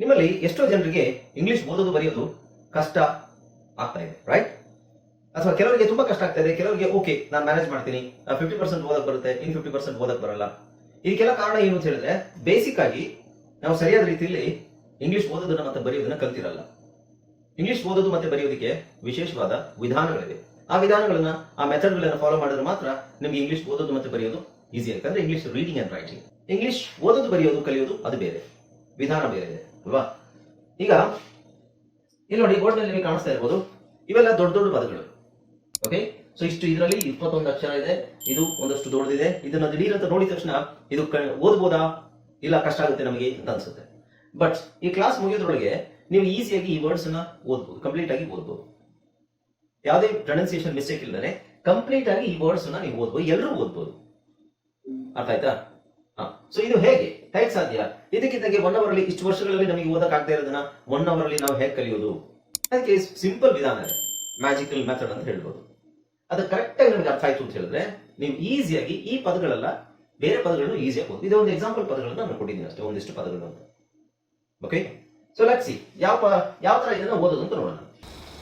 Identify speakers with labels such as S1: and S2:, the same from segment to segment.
S1: ನಿಮ್ಮಲ್ಲಿ ಎಷ್ಟೋ ಜನರಿಗೆ ಇಂಗ್ಲಿಷ್ ಓದೋದು, ಬರೆಯೋದು ಕಷ್ಟ ಆಗ್ತಾ ಇದೆ ರೈಟ್ ಅಥವಾ ಕೆಲವರಿಗೆ ತುಂಬಾ ಕಷ್ಟ ಆಗ್ತಾ ಇದೆ, ಕೆಲವರಿಗೆ ಓಕೆ ನಾನು ಮ್ಯಾನೇಜ್ ಮಾಡ್ತೀನಿ ಫಿಫ್ಟಿ ಪರ್ಸೆಂಟ್ ಓದಕ್ ಬರುತ್ತೆ, ಇನ್ ಫಿಫ್ಟಿ ಪರ್ಸೆಂಟ್ ಓದಕ್ ಬರಲ್ಲ. ಇದಕ್ಕೆಲ್ಲ ಕಾರಣ ಏನು ಅಂತ ಹೇಳಿದ್ರೆ ಬೇಸಿಕ್ ಆಗಿ ನಾವು ಸರಿಯಾದ ರೀತಿಯಲ್ಲಿ ಇಂಗ್ಲಿಷ್ ಓದೋದನ್ನ ಮತ್ತೆ ಬರೆಯೋದನ್ನ ಕಲ್ತಿರಲ್ಲ. ಇಂಗ್ಲಿಷ್ ಓದೋದು ಮತ್ತೆ ಬರೆಯೋದಕ್ಕೆ ವಿಶೇಷವಾದ ವಿಧಾನಗಳಿವೆ. ಆ ವಿಧಾನಗಳನ್ನ, ಆ ಮೆಥಡ್ಗಳನ್ನ ಫಾಲೋ ಮಾಡಿದ್ರೆ ಮಾತ್ರ ನಿಮ್ಗೆ ಇಂಗ್ಲಿಷ್ ಓದೋದು ಮತ್ತೆ ಬರೆಯೋದು ಈಸಿ ಯಾಕಂದ್ರೆ English reading and writing English ಓದೋದು, ಬರೆಯೋದು, ಕಲಿಯೋದು ಅದು ಬೇರೆ. ವಿಧಾನ ಬೇರೆ ಇದೆ. ಅಲ್ವಾ? ಈಗ, ಇಲ್ಲಿ ನೋಡಿ ಬೋರ್ಡ್ನಲ್ಲಿ ನಿಮಗೆ ಕಾಣಿಸ್ತಾ ಇರ್ಬೋದು, ಇವೆಲ್ಲ ದೊಡ್ಡ ದೊಡ್ಡ ಪದಗಳು. ಓಕೆ ಸೊ ಇಷ್ಟು ಇದರಲ್ಲಿ ಇಪ್ಪತ್ತೊಂದು ಅಕ್ಷರ ಇದೆ, ಇದು ಒಂದಷ್ಟು ದೊಡ್ಡದಿದೆ. ಇದನ್ನ ದಿಢೀರ್ ಅಂತ ನೋಡಿದ ತಕ್ಷಣ ಇದು ಓದ್ಬೋದಾ? ಇಲ್ಲ, ಕಷ್ಟ ಆಗುತ್ತೆ ನಮಗೆ ಅಂತ ಅನ್ಸುತ್ತೆ. ಬಟ್ ಈ ಕ್ಲಾಸ್ ಮುಗಿಯೋದ್ರೊಳಗೆ ನೀವು ಈಸಿಯಾಗಿ ಈ ವರ್ಡ್ಸ್ ಅನ್ನ ಓದ್ಬೋದು ಕಂಪ್ಲೀಟ್ ಆಗಿ ಓದ್ಬೋದು. ಯಾವುದೇ ಪ್ರೊನೌನ್ಸಿಯೇಷನ್ ಮಿಸ್ಟೇಕ್ ಇಲ್ಲದೆ ಕಂಪ್ಲೀಟ್ ಆಗಿ ಈ ವರ್ಡ್ಸ್ ಅನ್ನ ನೀವು ಓದ್ಬೋದು ಎಲ್ಲರೂ ಓದ್ಬೋದು. ಅರ್ಥ ಆಯ್ತಾ? ಸೊ ಇದು ಹೇಗೆ? ಹೇಗೆ ಸಾಧ್ಯ? ಇದಕ್ಕಿದ್ದಂಗೆ ಒನ್ ಅವರ್ ಅಲ್ಲಿ ಇಷ್ಟು ವರ್ಷಗಳಲ್ಲಿ ನಮಗೆ ಓದಕ್ಕಾಗ್ತಾ ಇರೋದನ್ನ ಒನ್ ಅವರ್ ಅಲ್ಲಿ ನಾವು ಹೇಗೆ ಕಲಿಯೋದು? ಅದಕ್ಕೆ ಸಿಂಪಲ್ ವಿಧಾನ ಇದೆ. ಮ್ಯಾಜಿಕಲ್ ಮೆಥಡ್ ಅಂತ ಹೇಳ್ಬೋದು. ಅದು ಕರೆಕ್ಟ್ ಆಗಿ ನಿಮಗೆ ಅರ್ಥ ಆಯ್ತು ಅಂತ ಹೇಳಿದ್ರೆ, ನೀವು ಈಸಿಯಾಗಿ ಈ ಪದಗಳೆಲ್ಲ ಬೇರೆ ಪದಗಳನ್ನು ಈಸಿಯಾಗಿ ಓದಿ ಇದೊಂದು ಎಕ್ಸಾಂಪಲ್ ಪದಗಳನ್ನು ನಾನು ಕೊಟ್ಟಿದ್ದೀನಿ ಅಷ್ಟೇ, ಒಂದಿಷ್ಟು ಪದಗಳು ಅಂತ. ಓಕೆ ಸೊ ಲೆಟ್ ಸಿ ಯಾವ ಯಾವ ತರ ಇದನ್ನ ಓದೋದು ಅಂತ ನೋಡೋಣ.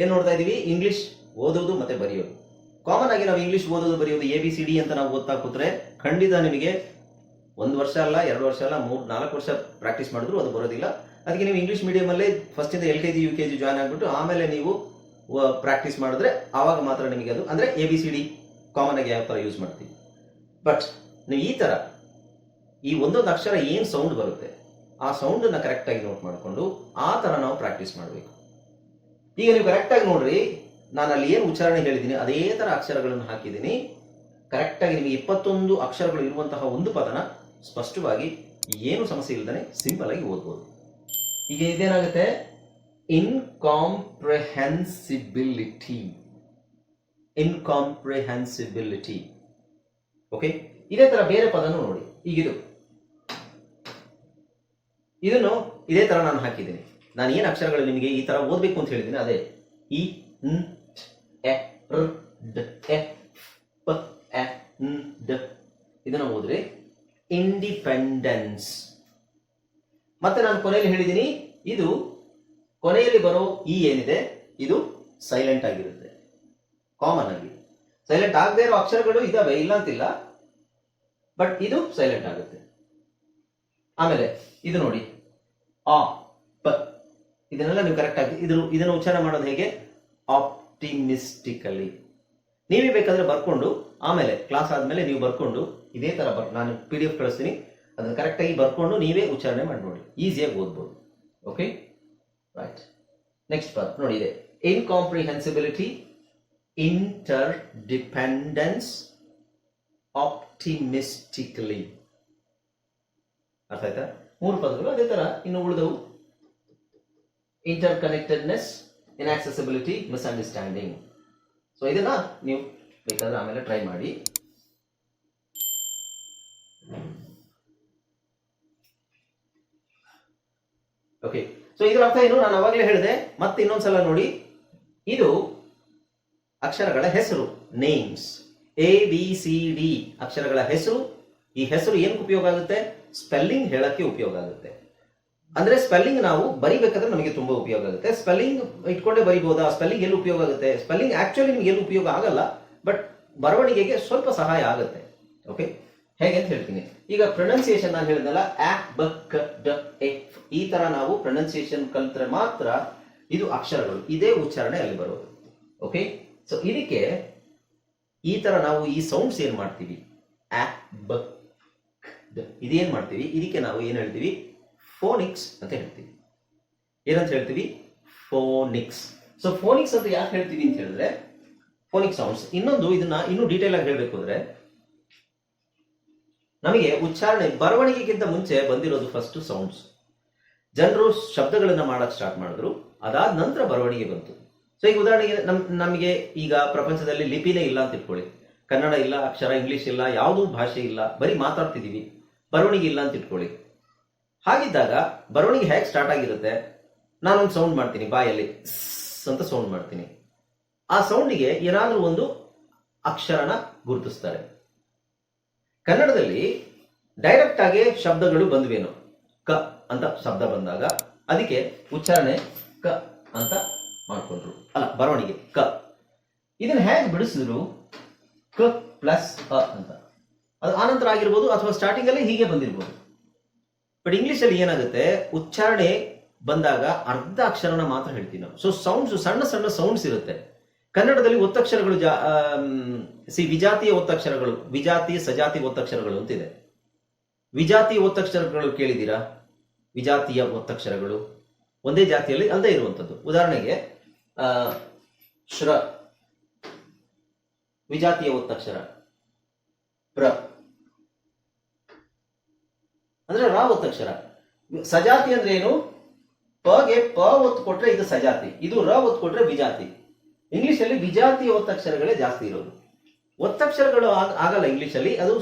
S1: ಏನ್ ನೋಡ್ತಾ ಇದೀವಿ? ಇಂಗ್ಲಿಷ್ ಓದೋದು ಮತ್ತೆ ಬರೆಯೋದು. ಕಾಮನ್ ಆಗಿ ನಾವು ಇಂಗ್ಲಿಷ್ ಓದೋದು, ಬರೆಯೋದು ಎ ಬಿ ಸಿ ಡಿ ಅಂತ ನಾವು ಓದ್ತಾ ಕೂತ್ರೆ ಖಂಡಿತ ನಿಮಗೆ ಒಂದು ವರ್ಷ ಅಲ್ಲ, ಎರಡು ವರ್ಷ ಅಲ್ಲ, ಮೂರ್, ನಾಲ್ಕು ವರ್ಷ ಪ್ರಾಕ್ಟೀಸ್ ಮಾಡಿದ್ರು ಅದು ಬರೋದಿಲ್ಲ. ಅದಕ್ಕೆ ನೀವು ಇಂಗ್ಲಿಷ್ ಮೀಡಿಯಂ ಅಲ್ಲೇ ಫಸ್ಟ್ ಇಂದ L K G U K G join ಆಗ್ಬಿಟ್ಟು ಆಮೇಲೆ ನೀವು ಪ್ರಾಕ್ಟೀಸ್ ಮಾಡಿದ್ರೆ ಆವಾಗ ಮಾತ್ರ ನಿಮಗೆ ಅದು. ಅಂದ್ರೆ A B C D common ಆಗಿ ಯಾವ ತರ ಯೂಸ್ ಮಾಡ್ತೀವಿ. ಬಟ್ ನೀವು ಈ ತರ, ಈ ಒಂದೊಂದು ಅಕ್ಷರ ಏನು ಸೌಂಡ್ ಬರುತ್ತೆ, ಆ ಸೌಂಡ್ ಕರೆಕ್ಟಾಗಿ ನೋಟ್ ಮಾಡಿಕೊಂಡು ಆ ತರ ನಾವು ಪ್ರಾಕ್ಟೀಸ್ ಮಾಡಬೇಕು. ಈಗ ನೀವು ಕರೆಕ್ಟ್ ಆಗಿ ನೋಡ್ರಿ ನಾನು ಅಲ್ಲಿ ಏನು ಉಚ್ಚಾರಣೆ ಹೇಳಿದ್ದೀನಿ, ಅದೇ ತರ ಅಕ್ಷರಗಳನ್ನು ಹಾಕಿದ್ದೀನಿ. ಕರೆಕ್ಟ್ ಆಗಿ ನಿಮಗೆ ಇಪ್ಪತ್ತೊಂದು ಅಕ್ಷರಗಳು ಇರುವಂತಹ ಒಂದು ಪದನ ಸ್ಪಷ್ಟವಾಗಿ ಏನು ಸಮಸ್ಯೆ ಇಲ್ಲದೆ ಸಿಂಪಲ್ ಆಗಿ ಓದ್ಬೋದು. ಈಗ ಇದೇನಾಗುತ್ತೆ? ಇನ್ಕಾಂಪ್ರೆಹೆನ್ಸಿಬಿಲಿಟಿ ಇನ್ಕಾಂಪ್ರೆಹೆನ್ಸಿಬಿಲಿಟಿ ಓಕೆ ಇದೇ ತರ ಬೇರೆ ಪದನು ನೋಡಿ. ಈಗಿದು ಇದನ್ನು ಇದೇ ತರ ನಾನು ಹಾಕಿದ್ದೀನಿ. ನಾನು ಏನು ಅಕ್ಷರಗಳು ನಿಮಗೆ ಈ ಥರ ಓದಬೇಕು ಅಂತ ಹೇಳಿದ್ದೀನಿ ಅದೇ ಇ, ನ್ ಎ, ರ್, ಡ್, ಎ ಪ, ಎ, ನ್, ಡ. ಇದನ್ನು ಓದ್ರಿ. ಇಂಡಿಪೆಂಡೆನ್ಸ್ ಮತ್ತೆ ನಾನು ಕೊನೆಯಲ್ಲಿ ಹೇಳಿದ್ದೀನಿ ಇದು ಕೊನೆಯಲ್ಲಿ ಬರೋ ಈ ಏನಿದೆ, ಇದು ಸೈಲೆಂಟ್ ಆಗಿರುತ್ತೆ. ಕಾಮನ್ ಆಗಿ. ಸೈಲೆಂಟ್ ಆಗದೆ ಇರೋ ಅಕ್ಷರಗಳು ಇದಾವೆ, ಇಲ್ಲ ಅಂತಿಲ್ಲ ಬಟ್ ಇದು ಸೈಲೆಂಟ್ ಆಗುತ್ತೆ. ಆಮೇಲೆ ಇದು ನೋಡಿ, ಆ ಇದನ್ನೆಲ್ಲ ನೀವು ಕರೆಕ್ಟ್ ಆಗಿ ಇದ್ರ ಇದನ್ನು ಉಚ್ಚಾರ ಮಾಡೋದು ಹೇಗೆ? ಆಪ್ಟಿಮಿಸ್ಟಿಕಲಿ ನೀವೇ ಬೇಕಾದ್ರೆ ಬರ್ಕೊಂಡು, ಆಮೇಲೆ ಕ್ಲಾಸ್ ಆದ್ಮೇಲೆ ನೀವು ಬರ್ಕೊಂಡು, ಇದೇ ತರ ಬರ್, ನಾನು ಪಿ ಡಿ ಎಫ್ ಕಳಿಸ್ತೀನಿ. ಅದನ್ನು ಕರೆಕ್ಟ್ ಆಗಿ ಬರ್ಕೊಂಡು ನೀವೇ ಉಚ್ಚಾರಣೆ ಮಾಡಿ ನೋಡಿ. ಈಸಿಯಾಗಿ ಓದ್ಬೋದು. ಓಕೆ ರೈಟ್ ನೆಕ್ಸ್ಟ್ ಬರ್ ನೋಡಿ ಇದೆ. ಇನ್ಕಾಂಪ್ರಿಹೆನ್ಸಿಬಿಲಿಟಿ ಇಂಟರ್ ಡಿಪೆಂಡೆನ್ಸ್ ಆಪ್ಟಿಮಿಸ್ಟಿಕ್ಲಿ ಅರ್ಥ ಆಯ್ತಾ? ಮೂರು ಪದಗಳು ಅದೇ ತರ, ಇನ್ನು ಉಳಿದವು. Interconnectedness inaccessibility misunderstanding so ಇದನ್ನ ನೀವು ಬೇಕಾದ್ರೆ ಆಮೇಲೆ ಟ್ರೈ ಮಾಡಿ. ಓಕೆ ಸೊ ಇದರ ಅರ್ಥ ಏನು? ನಾನು ಅವಾಗಲೇ ಹೇಳಿದೆ, ಮತ್ತೆ ಇನ್ನೊಂದ್ಸಲ ನೋಡಿ. ಇದು ಅಕ್ಷರಗಳ ಹೆಸರು names A B C D ಅಕ್ಷರಗಳ ಹೆಸರು. ಈ ಹೆಸರು ಏನಕ್ಕೆ ಉಪಯೋಗ ಆಗುತ್ತೆ? ಸ್ಪೆಲ್ಲಿಂಗ್ ಹೇಳಕ್ಕೆ ಉಪಯೋಗ ಆಗುತ್ತೆ. ಅಂದ್ರೆ ಸ್ಪೆಲ್ಲಿಂಗ್ ನಾವು ಬರಿಬೇಕಾದ್ರೆ ನಮಗೆ ತುಂಬಾ ಉಪಯೋಗ ಆಗುತ್ತೆ. ಸ್ಪೆಲ್ಲಿಂಗ್ ಇಟ್ಕೊಂಡೇ ಬರಿಬಹುದಾ ಸ್ಪೆಲ್ಲಿಂಗ್ ಎಲ್ಲಿ ಉಪಯೋಗ ಆಗುತ್ತೆ? ಸ್ಪೆಲ್ಲಿಂಗ್ ಆಕ್ಚುಲಿ ನಿಮ್ಗೆ ಎಲ್ಲಿ ಉಪಯೋಗ ಆಗಲ್ಲ ಬಟ್ ಬರವಣಿಗೆಗೆ ಸ್ವಲ್ಪ ಸಹಾಯ ಆಗುತ್ತೆ. ಓಕೆ ಹೇಗೆ ಅಂತ ಹೇಳ್ತೀನಿ. ಈಗ ಪ್ರೊನೌನ್ಸಿಯೇಷನ್ ನಾನು ಹೇಳಿದ್ನಲ್ಲ ಆಕ್ ಬಕ್ ಡ ಎಫ್ ಈ ತರ ನಾವು ಪ್ರೊನೌನ್ಸಿಯೇಷನ್ ಕಲ್ತ್ರೆ ಮಾತ್ರ ಇದು ಅಕ್ಷರಗಳು, ಇದೇ ಉಚ್ಚಾರಣೆ ಅಲ್ಲಿ ಬರೋದು. ಓಕೆ ಸೊ ಇದಕ್ಕೆ ಈ ತರ ನಾವು ಈ ಸೌಂಡ್ಸ್ ಏನ್ ಮಾಡ್ತೀವಿ? ಆಕ್ ಬಕ್. ಇದೇನ್ ಮಾಡ್ತೀವಿ? ಇದಕ್ಕೆ ನಾವು ಏನ್ ಹೇಳ್ತೀವಿ? ಫೋನಿಕ್ಸ್ ಅಂತ ಹೇಳ್ತೀವಿ. ಏನಂತ ಹೇಳ್ತೀವಿ? ಫೋನಿಕ್ಸ್ ಸೊ ಫೋನಿಕ್ಸ್ ಅಂತ ಯಾಕೆ ಹೇಳ್ತೀವಿ ಅಂತ ಹೇಳಿದ್ರೆ ಫೋನಿಕ್ ಸೌಂಡ್ಸ್ ಇನ್ನೊಂದು ಇದನ್ನ ಇನ್ನೂ ಡೀಟೇಲ್ ಆಗಿ ಹೇಳಬೇಕು ಅಂದ್ರೆ, ನಮಗೆ ಉಚ್ಚಾರಣೆ ಬರವಣಿಗೆಗಿಂತ ಮುಂಚೆ ಬಂದಿರೋದು ಫಸ್ಟ್ ಸೌಂಡ್ಸ್ ಜನರು ಶಬ್ದಗಳನ್ನ ಮಾಡಕ್ ಸ್ಟಾರ್ಟ್ ಮಾಡಿದ್ರು, ಅದಾದ ನಂತರ ಬರವಣಿಗೆ ಬಂತು. ಸೊ ಈಗ ಉದಾಹರಣೆಗೆ ನಮ್, ನಮಗೆ ಈಗ ಪ್ರಪಂಚದಲ್ಲಿ ಲಿಪಿನೇ ಇಲ್ಲ ಅಂತ ಇಟ್ಕೊಳ್ಳಿ. ಕನ್ನಡ ಇಲ್ಲ, ಅಕ್ಷರ, ಇಂಗ್ಲಿಷ್ ಇಲ್ಲ, ಯಾವುದೂ ಭಾಷೆ ಇಲ್ಲ, ಬರೀ ಮಾತಾಡ್ತಿದ್ದೀವಿ ಬರವಣಿಗೆ ಇಲ್ಲ ಅಂತ ಇಟ್ಕೊಳ್ಳಿ. ಹಾಗಿದ್ದಾಗ ಬರವಣಿಗೆ ಹೇಗೆ ಸ್ಟಾರ್ಟ್ ಆಗಿರುತ್ತೆ? ನಾನೊಂದು ಸೌಂಡ್ ಮಾಡ್ತೀನಿ, ಬಾಯಲ್ಲಿ ಅಂತ ಸೌಂಡ್ ಮಾಡ್ತೀನಿ. ಆ ಸೌಂಡಿಗೆ ಏನಾದರೂ ಒಂದು ಅಕ್ಷರನ ಗುರುತಿಸ್ತಾರೆ. ಕನ್ನಡದಲ್ಲಿ ಡೈರೆಕ್ಟ್ ಆಗಿ ಶಬ್ದಗಳು ಬಂದ್ವೇನು? ಕ ಅಂತ ಶಬ್ದ ಬಂದಾಗ ಅದಕ್ಕೆ ಉಚ್ಚಾರಣೆ ಕ ಅಂತ ಮಾಡ್ಕೊಂಡ್ರು. ಅಲ್ಲ, ಬರವಣಿಗೆ, ಕ. ಇದನ್ನ ಹೇಗೆ ಬಿಡಿಸಿದ್ರು? ಕ ಪ್ಲಸ್ ಅ ಅಂತ. ಅದು ಆನಂತರ ಆಗಿರ್ಬೋದು ಅಥವಾ ಸ್ಟಾರ್ಟಿಂಗ್ ಅಲ್ಲಿ ಹೀಗೆ ಬಂದಿರ್ಬೋದು. ಬಟ್ ಇಂಗ್ಲಿಷ್ ಅಲ್ಲಿ ಏನಾಗುತ್ತೆ? ಉಚ್ಚಾರಣೆ ಬಂದಾಗ ಅರ್ಧ ಅಕ್ಷರನ ಮಾತ್ರ ಹೇಳ್ತೀವಿ ನಾವು. ಸೊ ಸೌಂಡ್ಸ್ ಸಣ್ಣ ಸಣ್ಣ ಸೌಂಡ್ಸ್ ಇರುತ್ತೆ. ಕನ್ನಡದಲ್ಲಿ ಒತ್ತಕ್ಷರಗಳು ಜಾ ಸಿ ವಿಜಾತಿಯ ಒತ್ತಕ್ಷರಗಳು ವಿಜಾತಿ ಸಜಾತಿ ಒತ್ತಕ್ಷರಗಳು ಅಂತಿದೆ ವಿಜಾತಿ ಒತ್ತಕ್ಷರಗಳು ಕೇಳಿದ್ದೀರಾ? ವಿಜಾತಿಯ ಒತ್ತಕ್ಷರಗಳು ಒಂದೇ ಜಾತಿಯಲ್ಲಿ ಅಲ್ಲದೆ ಇರುವಂಥದ್ದು. ಉದಾಹರಣೆಗೆ ಶ್ರ, ವಿಜಾತಿಯ ಒತ್ತಕ್ಷರ ಪ್ರ. ಅಂದ್ರೆ ರಾ ಒತ್ತಕ್ಷರ. ಸಜಾತಿ ಅಂದ್ರೆ ಏನು? ಪಗೆ ಪ ಒತ್ತು ಕೊಟ್ರೆ ಇದು ಸಜಾತಿ. ಇದು ರ ಒತ್ತು ಕೊಟ್ರೆ ವಿಜಾತಿ ಇಂಗ್ಲಿಷ್ ಅಲ್ಲಿ ವಿಜಾತಿ ಒತ್ತಕ್ಷರಗಳೇ ಜಾಸ್ತಿ ಇರೋದು. ಒತ್ತಕ್ಷರಗಳು ಆಗಲ್ಲ ಇಂಗ್ಲಿಷ್ ಅಲ್ಲಿ ಅದು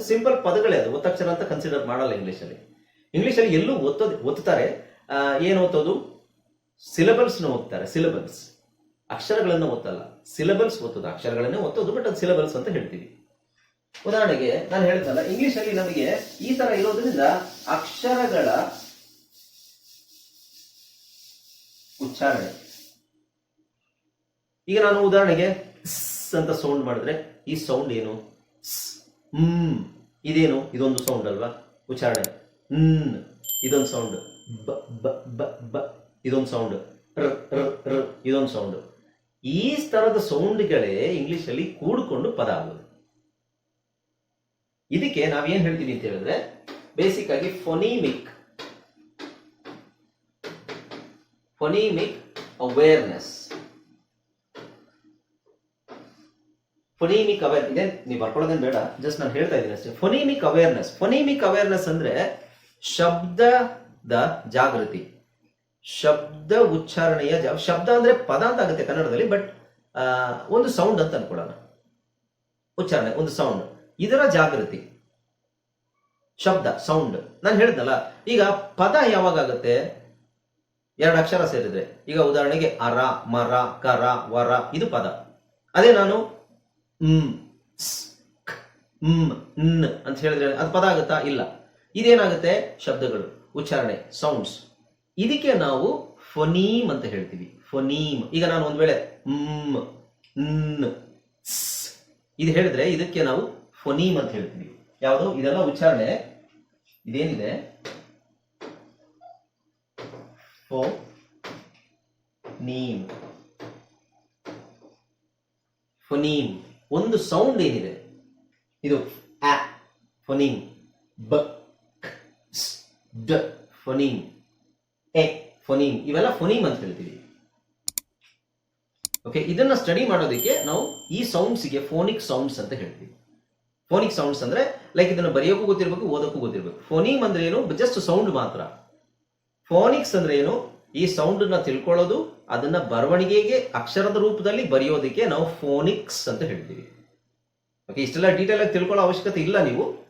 S1: ಸಿಂಪಲ್ ಪದಗಳೇ ಅದು. ಒತ್ತಕ್ಷರ ಅಂತ ಕನ್ಸಿಡರ್ ಮಾಡಲ್ಲ ಇಂಗ್ಲಿಷ್ ಅಲ್ಲಿ ಇಂಗ್ಲಿಷ್ ಅಲ್ಲಿ ಎಲ್ಲೂ ಒತ್ತೋದು ಒತ್ತುತ್ತಾರೆ. ಏನು ಓದೋದು ಸಿಲಬಲ್ಸ್ನ ಓದ್ತಾರೆ ಸಿಲಬಲ್ಸ್ ಅಕ್ಷರಗಳನ್ನು ಒತ್ತಲ್ಲ. ಸಿಲಬಲ್ಸ್ ಒತ್ತೋದು. ಅಕ್ಷರಗಳನ್ನೇ ಒತ್ತೋದು. ಬಟ್ ಅದು ಸಿಲಬಲ್ಸ್ ಅಂತ ಹೇಳ್ತೀವಿ. ಉದಾಹರಣೆಗೆ ನಾನು ಹೇಳ್ತಲ್ಲ ಇಂಗ್ಲಿಷ್ ಅಲ್ಲಿ ನಮಗೆ ಈ ತರ ಇರೋದ್ರಿಂದ ಅಕ್ಷರಗಳ ಉಚ್ಚಾರಣೆ. ಈಗ ನಾನು ಉದಾಹರಣೆಗೆ ಅಂತ ಸೌಂಡ್ ಮಾಡಿದ್ರೆ, ಈ ಸೌಂಡ್ ಏನು? ಹ್ಮ್ ಇದೇನು? ಇದೊಂದು ಸೌಂಡ್ ಅಲ್ವಾ? ಉಚ್ಚಾರಣೆ. ಹ್ಮ್ ಇದೊಂದು ಸೌಂಡ್ ಬ ಬ ಬ ಇದೊಂದು ಸೌಂಡ್ ರ ಇದೊಂದು ಸೌಂಡ್ ಈ ತರದ ಸೌಂಡ್ಗಳೇ ಇಂಗ್ಲಿಷ್ ಅಲ್ಲಿ ಕೂಡಿಕೊಂಡು ಪದ ಆಗೋದು. ಇದಕ್ಕೆ ನಾವೇನ್ ಹೇಳ್ತೀವಿ ಅಂತ ಹೇಳಿದ್ರೆ ಬೇಸಿಕ್ ಆಗಿ ಫೊನಿಮಿಕ್ ಫೊನಿಮಿಕ್ ಅವೇರ್ನೆಸ್ ಫೊನಿಮಿಕ್ ಅವೇರ್ ಇದೆ ನೀವು ಬರ್ಕೊಳ್ಳೋದೇನು ಬೇಡ ಜಸ್ಟ್ ನಾನು ಹೇಳ್ತಾ ಇದ್ದೀನಿ ಅಷ್ಟೇ. ಫೊನಿಮಿಕ್ ಅವೇರ್ನೆಸ್ ಫೊನಿಮಿಕ್ ಅವೇರ್ನೆಸ್ ಅಂದ್ರೆ ಶಬ್ದದ ಜಾಗೃತಿ. ಶಬ್ದ ಉಚ್ಚಾರಣೆಯ ಶಬ್ದ ಅಂದ್ರೆ ಪದ ಅಂತ ಆಗುತ್ತೆ ಕನ್ನಡದಲ್ಲಿ ಬಟ್ ಒಂದು ಸೌಂಡ್ ಅಂತ ಅನ್ಕೊಳ್ಳೋಣ. ಉಚ್ಚಾರಣೆ, ಒಂದು ಸೌಂಡ್ ಇದರ ಜಾಗೃತಿ. ಶಬ್ದ ಸೌಂಡ್ ನಾನು ಹೇಳಿದ್ನಲ್ಲ, ಈಗ ಪದ ಯಾವಾಗ ಆಗುತ್ತೆ? ಎರಡು ಅಕ್ಷರ ಸೇರಿದ್ರೆ. ಈಗ ಉದಾಹರಣೆಗೆ ಅರ, ಮರ, ಕರ, ವರ, ಇದು ಪದ. ಅದೇ ನಾನು ಅಂತ ಹೇಳಿದ್ರೆ ಅದು ಪದ ಆಗುತ್ತಾ? ಇಲ್ಲ. ಇದೇನಾಗುತ್ತೆ? ಶಬ್ದಗಳು, ಉಚ್ಚಾರಣೆ ಸೌಂಡ್ಸ್ ಇದಕ್ಕೆ ನಾವು ಫೊನೀಮ್ ಅಂತ ಹೇಳ್ತೀವಿ. ಫೊನೀಮ್. ಈಗ ನಾನು ಒಂದ್ ವೇಳೆ ಇದು ಹೇಳಿದ್ರೆ ಇದಕ್ಕೆ ನಾವು ಫೊನೀಮ್ ಅಂತ ಹೇಳ್ತೀವಿ. ಯಾವುದು? ಇದೆಲ್ಲ ಉಚ್ಚಾರಣೆ. ಇದೇನಿದೆ? ಫೋ, ನೀಮ್. ಫೊನೀಮ್ ಒಂದು ಸೌಂಡ್ ಏನಿದೆ? ಇದು ಆ ಫೊನೀಮ್ ಬ ಡ ಫೊನೀಮ್ ಎ ಫೊನೀಮ್ ಇವೆಲ್ಲ ಫೊನೀಮ್ ಅಂತ ಹೇಳ್ತೀವಿ. ಓಕೆ ಇದನ್ನ ಸ್ಟಡಿ ಮಾಡೋದಕ್ಕೆ ನಾವು ಈ ಸೌಂಡ್ಸ್ಗೆ ಫೋನಿಕ್ ಸೌಂಡ್ಸ್ ಅಂತ ಹೇಳ್ತೀವಿ. ಫೋನಿಕ್ ಸೌಂಡ್ಸ್ ಅಂದ್ರೆ ಲೈಕ್ ಇದನ್ನು ಬರೆಯೋಕ್ಕೂ ಗೊತ್ತಿರಬೇಕು, ಓದೋಕ್ಕೂ ಗೊತ್ತಿರಬೇಕು. ಫೋನಿಮ್ ಅಂದ್ರೆ ಏನು? ಜಸ್ಟ್ ಸೌಂಡ್ ಮಾತ್ರ. ಫೋನಿಕ್ಸ್ ಅಂದ್ರೆ ಏನು? ಈ ಸೌಂಡ್ನ ತಿಳ್ಕೊಳ್ಳೋದು, ಅದನ್ನ ಬರವಣಿಗೆಗೆ, ಅಕ್ಷರದ ರೂಪದಲ್ಲಿ ಬರೆಯೋದಕ್ಕೆ ನಾವು ಫೋನಿಕ್ಸ್ ಅಂತ ಹೇಳ್ತೀವಿ. ಓಕೆ ಇಷ್ಟೆಲ್ಲ ಡೀಟೇಲ್ ಆಗಿ ತಿಳ್ಕೊಳ್ಳೋ ಅವಶ್ಯಕತೆ ಇಲ್ಲ ನೀವು.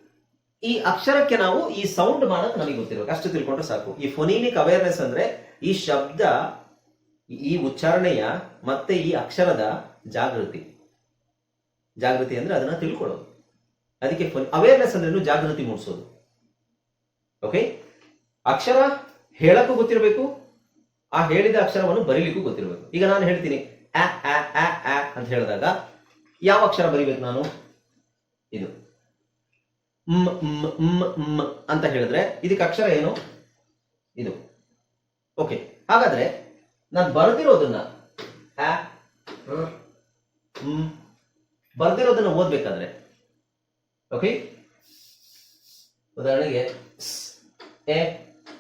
S1: ಈ ಅಕ್ಷರಕ್ಕೆ ನಾವು ಈ ಸೌಂಡ್ ಮಾಡೋದು ನಮಗೆ ಗೊತ್ತಿರಬೇಕು. ಅಷ್ಟು ತಿಳ್ಕೊಂಡ್ರೆ ಸಾಕು. ಈ ಫೋನಿಮಿಕ್ ಅವೇರ್ನೆಸ್ ಅಂದ್ರೆ, ಈ ಶಬ್ದ, ಈ ಉಚ್ಚಾರಣೆಯ, ಮತ್ತೆ ಈ ಅಕ್ಷರದ ಜಾಗೃತಿ. ಜಾಗೃತಿ ಅಂದ್ರೆ ಅದನ್ನ ತಿಳ್ಕೊಳ್ಳೋದು. ಅದಕ್ಕೆ ಅವೇರ್ನೆಸ್ ಅಂದ್ರೆ ಏನು? ಜಾಗೃತಿ ಮೂಡಿಸೋದು. ಓಕೆ ಅಕ್ಷರ ಹೇಳಕ್ಕೂ ಗೊತ್ತಿರಬೇಕು, ಆ ಹೇಳಿದ ಅಕ್ಷರವನ್ನು ಬರೀಲಿಕ್ಕೂ ಗೊತ್ತಿರಬೇಕು. ಈಗ ನಾನು ಹೇಳ್ತೀನಿ ಅಂತ ಹೇಳಿದಾಗ ಯಾವ ಅಕ್ಷರ ಬರಿಬೇಕು ನಾನು? ಇದು. ಅಂತ ಹೇಳಿದ್ರೆ ಇದಕ್ಕೆ ಅಕ್ಷರ ಏನು? ಇದು. ಓಕೆ ಹಾಗಾದ್ರೆ ನಾನು ಬರ್ದಿರೋದನ್ನ ಬರ್ದಿರೋದನ್ನ ಓದ್ಬೇಕಾದ್ರೆ ಓಕೆ ಉದಾಹರಣೆಗೆ ಎ,